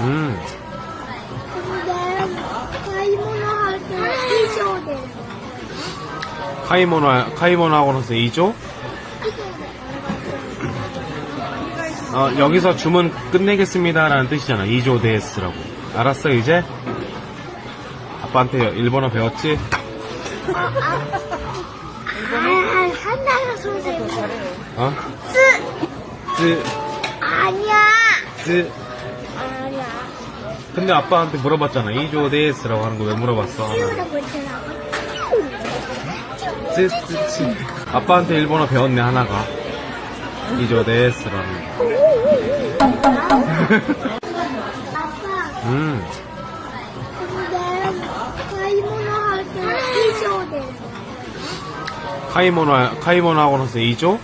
음. 근데 가이모나 할때 2조 카이모나 카이모나 하고나서 2조? 어, 여기서 주문 끝내겠습니다라는 뜻이잖아. 2조 데스라고. 알았어 이제? 아빠한테 일본어 배웠지? 한나라 선생님. 어? 쯔. 쯔. 아니야. 쯔. 근데 아빠한테 물어봤잖아. 이조 데스라고 하는 거 왜 물어봤어? 아빠한테 일본어 배웠네 하나가. 이조 데스라는 거. 음. 카이모노 할때 이조 돼. 카이모노 카이모노 하고 나서 이조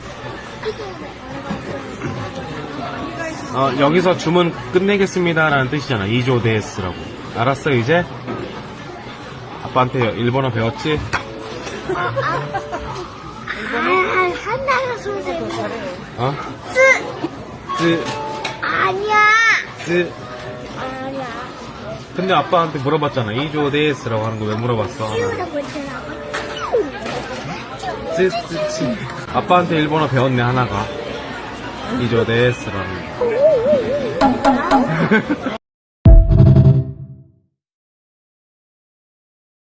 어, 여기서 주문 끝내겠습니다. 라는 뜻이잖아. 2조 데스라고. 알았어, 이제? 아빠한테 일본어 배웠지? 아, 한나라 선생님 어? 쓰 쓰, 아니야 쓰. 아니야 근데 아빠한테 물어봤잖아. 2조 데스라고 하는 거 왜 물어봤어? 쓰. 아빠한테 일본어 배웠네, 하나가. 2조 데스라는 거.